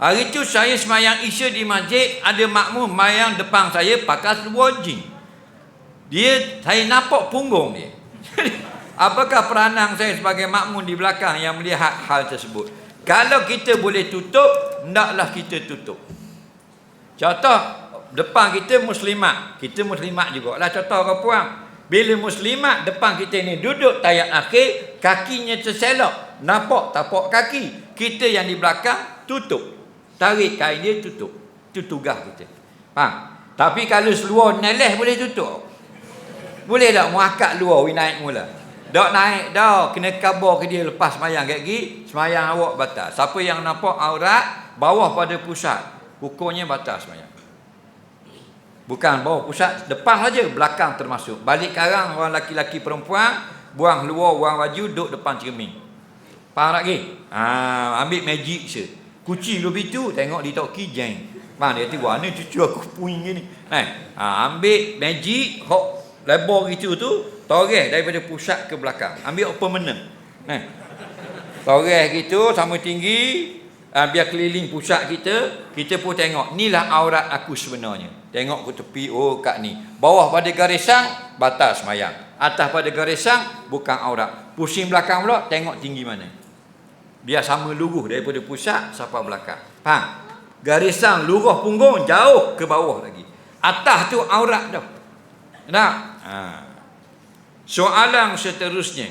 Hari tu saya semayang isya di masjid, ada makmum semayang depan saya pakai seluar jin. Dia, saya nampak punggung dia. Apakah peranan saya sebagai makmum di belakang yang melihat hal tersebut? Kalau kita boleh tutup, hendaklah kita tutup. Contoh, depan kita muslimat. Kita muslimat juga lah contoh ke puang. Bila muslimat depan kita ni duduk tayat akhir, kakinya terselok. Nampak tapak kaki. Kita yang di belakang tutup. Tarik kain dia tutup. Itu tugas kita. Faham? Tapi kalau seluar neleh boleh tutup. Boleh tak muakat luar we naik mula? Dak naik dah kena kabar ke dia lepas semayang kat gigi, semayang awak batal. Siapa yang nampak aurat bawah pada pusat, hukumnya batal semayang. Bukan bawah pusat, depan saja, belakang termasuk. Balik karang orang laki-laki perempuan, buang luar, buang baju, duduk depan cermin. Faham tak lagi? Ha, ambil magic je. Kuci lu itu, tengok di tok kijeng. Faham dia wah ni cucu aku puing ni. Eh, ha, ambil magic, hok lebar gitu tu, toreh daripada pusat ke belakang. Ambil apa mana? Eh. Toreh gitu, sama tinggi, uh, biar keliling pusat kita, kita pun tengok, inilah aurat aku sebenarnya. Tengok ke tepi, oh kat ni. Bawah pada garisan, batas semayang. Atas pada garisan, bukan aurat. Pusing belakang pula, tengok tinggi mana. Biar sama luruh daripada pusat sampai belakang. Faham? Garisan luruh punggung jauh ke bawah lagi. Atas tu aurat dah. Nak? Ha. Soalan seterusnya.